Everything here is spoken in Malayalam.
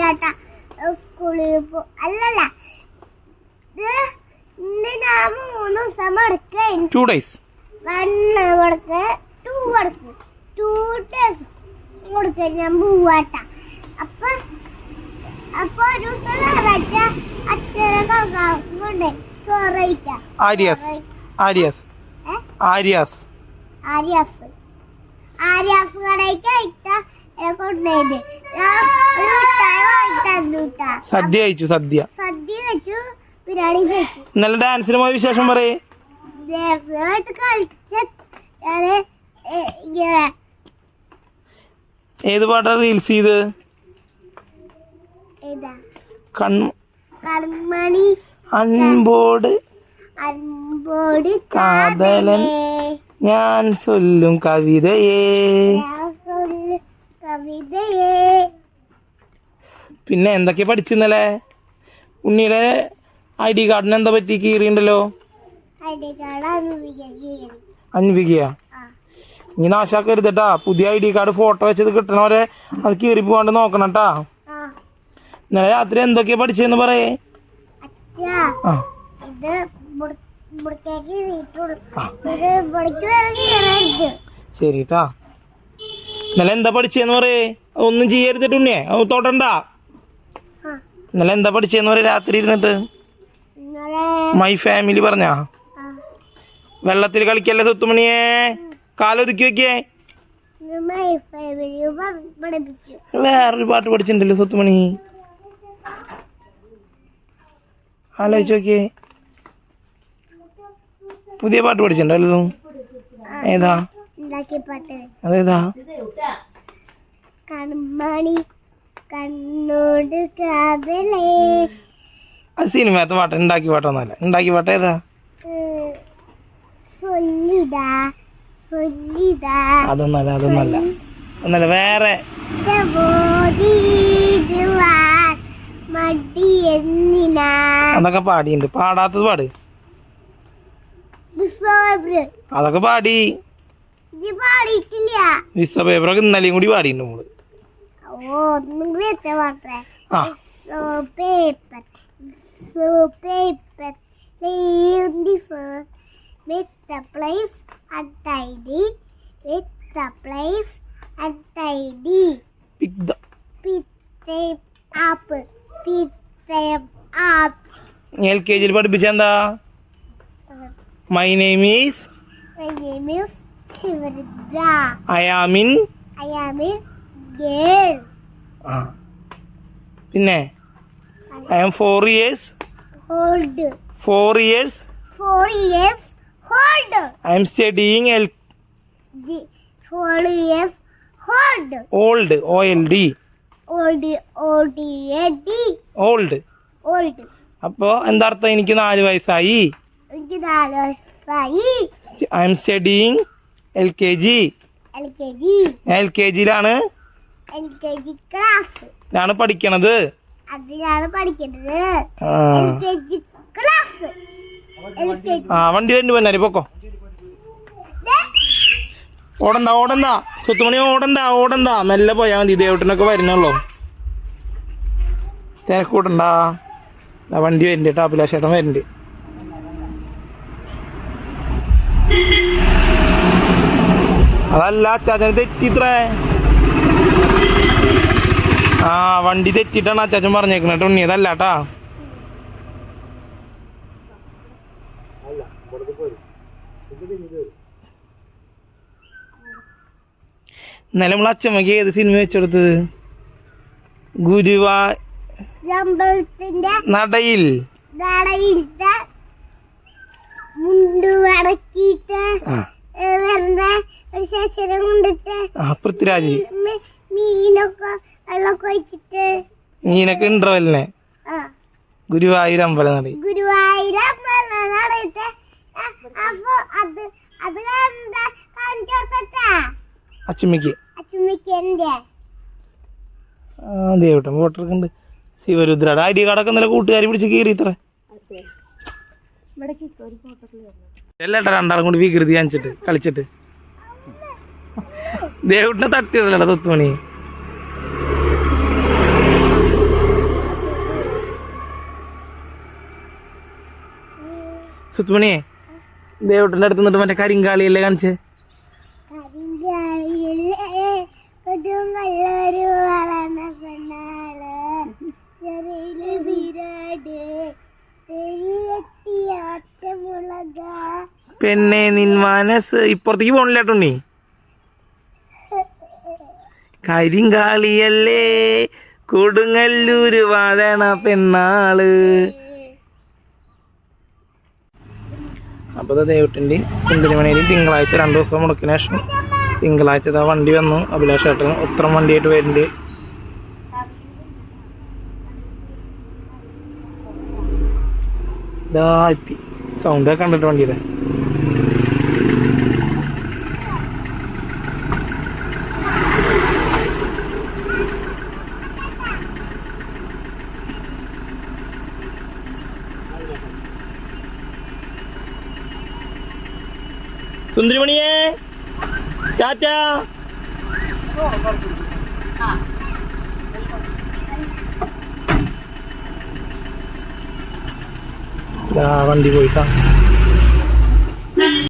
പോവില്ലാട്ടാ സ്കൂളിൽ പോ അല്ലല്ല. മൂന്ന് ദിവസം എടുക്ക ടു ഡേയ്സ് വൺ കൊടുക്ക് ടു കൊടുക്ക്. ടു ഡേയ്സ് കൊടുക്ക ഞാൻ പോവാട്ട. അപ്പൊ അപ്പൊ ഒരു ദിവസം ഞായറാഴ്ച അച്ഛനെ കൊണ്ട് ചോറയിക്കാം ആര്യാസ്. ആര്യാസ്. ആര്യാസ്. ആര്യാസ്. ആര്യാസ് കടയ്ക്ക് അയച്ച. സദ്യ കഴിച്ചു സദ്യ. സദ്യ വെച്ചു ബിരിയാണി കഴിച്ചു. ഇന്നലെ ഡാൻസിന് പോയ വിശേഷം പറയേ. ഏത് പാട്ടാ റീൽസ് ചെയ്ത്? കൺമണി. അൻപോട്. അൻപോട് കാതലൻ. ഞാൻ ചൊല്ലും കവിതയെ. പിന്നെ എന്തൊക്കെ പഠിച്ചു ഇന്നലെ? ഉണ്ണിയുടെ ഐ ഡി കാർഡിന് എന്താ പറ്റി? കീറിയുണ്ടല്ലോ വിചാരിക്കുന്നത് അൻവികയാ ഇനി നാശാക്കരുതട്ടാ പുതിയ ഐ ഡി കാർഡ് ഫോട്ടോ വെച്ചത് കിട്ടണവരെ അത് കീറി പോകാണ്ട് നോക്കണം ട്ടാ. ആ. ഇന്നലെ രാത്രി എന്തൊക്കെയാ പഠിച്ചെന്ന് പറയേ. ശരി ട്ടാ. ഇന്നലെ എന്താ പഠിച്ചെന്ന് പറയേ? ഒന്നും ചെയ്യരുതിട്ട് ഉണ്ണിയെ തൊടണ്ട. ഇന്നലെ എന്താ പഠിച്ചെന്ന് പറയാ രാത്രി ഇരുന്നിട്ട്? മൈ ഫാമിലി പറഞ്ഞാ? വെള്ളത്തിൽ കളിക്കല്ലേ സുത്തുമണിയെ കാലൊതുക്കി വെക്കേ? വേറൊരു പാട്ട് പഠിച്ചിട്ടുണ്ടല്ലോ സുത്തുമണി ആലോചിച്ച് നോക്കിയേ. പുതിയ പാട്ട് പഠിച്ചിട്ടുണ്ടല്ലോ ഏതാ? ഉണ്ടാക്കിയ പാട്ട് അതേതാ? കൺമണി കണ്ണോട് കാതലേ ആ സിനിമത്തെ പാട്ട് ഉണ്ടാക്കി പാട്ടൊന്നല്ല ഉണ്ടാക്കി പാട്ട് ഏതാ? അതൊന്നല്ല അതൊന്നല്ല. ഒന്നല്ല വേറെ. അതൊക്കെ പാടിയുണ്ട്. പാടാത്തത് പാട്. അതൊക്കെ പാടി. ഇത് പാടിയിട്ടില്ല വിശ്വ പേപ്പറൊക്കെ ഇന്നലെയും കൂടി പാടിയിട്ടുണ്ട് നമ്മൾ ഓ ഒന്നും കൂടി വെച്ച പാട്ടേ ആ So paper, so paper, leave the first with the place untidy, with the place untidy. pick the Pick them up, pick them up. L K ജിയിൽ പഠിപ്പിച്ച എന്താ Uh, my name is I am girl. ആ പിന്നെ I am four years old. Four years Four years. Hold I am studying L G- Four years. old. Old O L D Old, old, D, old old. അപ്പോൾ എന്താ അർത്ഥം എനിക്ക് നാല് വയസ്സായി എനിക്ക് നാല് വയസ്സായി I am studying L K G. L K ജിയിലാണ്? Class പഠിക്കണത്. ആ. വണ്ടി വരുന്നു പോന്നാലി പൊക്കോ. ഓടണ്ട ഓടണ്ട. സുത്തുമണി ഓടണ്ട ഓടണ്ട. മെല്ലെ പോയാ മതി ദേവട്ടനൊക്കെ വരുന്നുള്ളൂ. തിരക്കൂടണ്ട ദാ വണ്ടി വരുന്നുണ്ട് കേട്ടോ അഭിലാഷേട്ടൻ വരുന്നുണ്ട് അതല്ല അച്ചാച്ചന് തെറ്റിത്രേ. ആ വണ്ടി തെറ്റിട്ടാണ് അച്ചാച്ചൻ പറഞ്ഞേക്കണ ഉണ്ണി. അതല്ല കേട്ടാ ഇന്നലെ നമ്മൾ അച്ഛമ്മക്ക് ഏത് സിനിമ വെച്ചെടുത്തത്? ഗുരുവാ നടയിൽ. നടയിലത്തെ മുണ്ട് വടക്കിയിട്ട് ആ, വരുന്ന ഒരു ശേഷരം കൊണ്ടിട്ട് ആ പൃഥ്വിരാജ് മീ- മീനൊക്കെ വെള്ളമൊക്കെ ഒഴിച്ചിട്ട് നീനൊക്കെ ഇന്റർവെല്ലിനെ ആ ഗുരുവായൂർ അമ്പലം നടയിൽ ഗുരുവായൂരം നടയിട്ട് മീനൊക്കെ അത് അത് കണ്ട അമ്പലം കൊടുത്താ അച്ഛമ്മക്ക് അച്ചുമ്മക്ക് ദേവട്ടൻ വോട്ടർക്ക് ഉണ്ട്. ശിവരുദ്രയുടെ ഐ ഡി കാർഡൊക്കെ ഇന്നലെ കൂട്ടുകാരി പിടിച്ച് കീറി ഇത്ര. എല്ലാ രണ്ടാളും കൂടി വികൃതി കാണിച്ചിട്ട് കളിച്ചിട്ട്. ദേവുട്ടിനെ തട്ടിയിടലടാ തൊത്തുമണി. സുത്തുമണിയെ ദേവുട്ടിന്റെ അടുത്ത് നിന്നിട്ട് മറ്റേ കരിങ്കാളിയല്ലേ കാണിച്ച്? പിന്നെ നിൻ മനസ്സ്. ഇപ്പുറത്തേക്ക് പോണില്ലാട്ടുണ്ണി കരിങ്കാളിയല്ലേ? കൊടുങ്ങല്ലൂര് വാഴണ പെണ്ണാൾ. അപ്പോൾ ദേവട്ടിന്റെ സുന്ദരിമണിയിൽ തിങ്കളാഴ്ച രണ്ട് ദിവസം മുടക്കിന് ശേഷം തിങ്കളാഴ്ച ഇതാ വണ്ടി വന്നു. അഭിലാഷ് ഏട്ടൻ ഉത്തരം വണ്ടിയായിട്ട് വരുന്നുണ്ട്. ഇതാ എത്തി. സൗണ്ട് കണ്ടിട്ട് വണ്ടിയുടെ. സുന്ദരിമണിയേ ടാറ്റ. വണ്ടി പോയിട്ടാ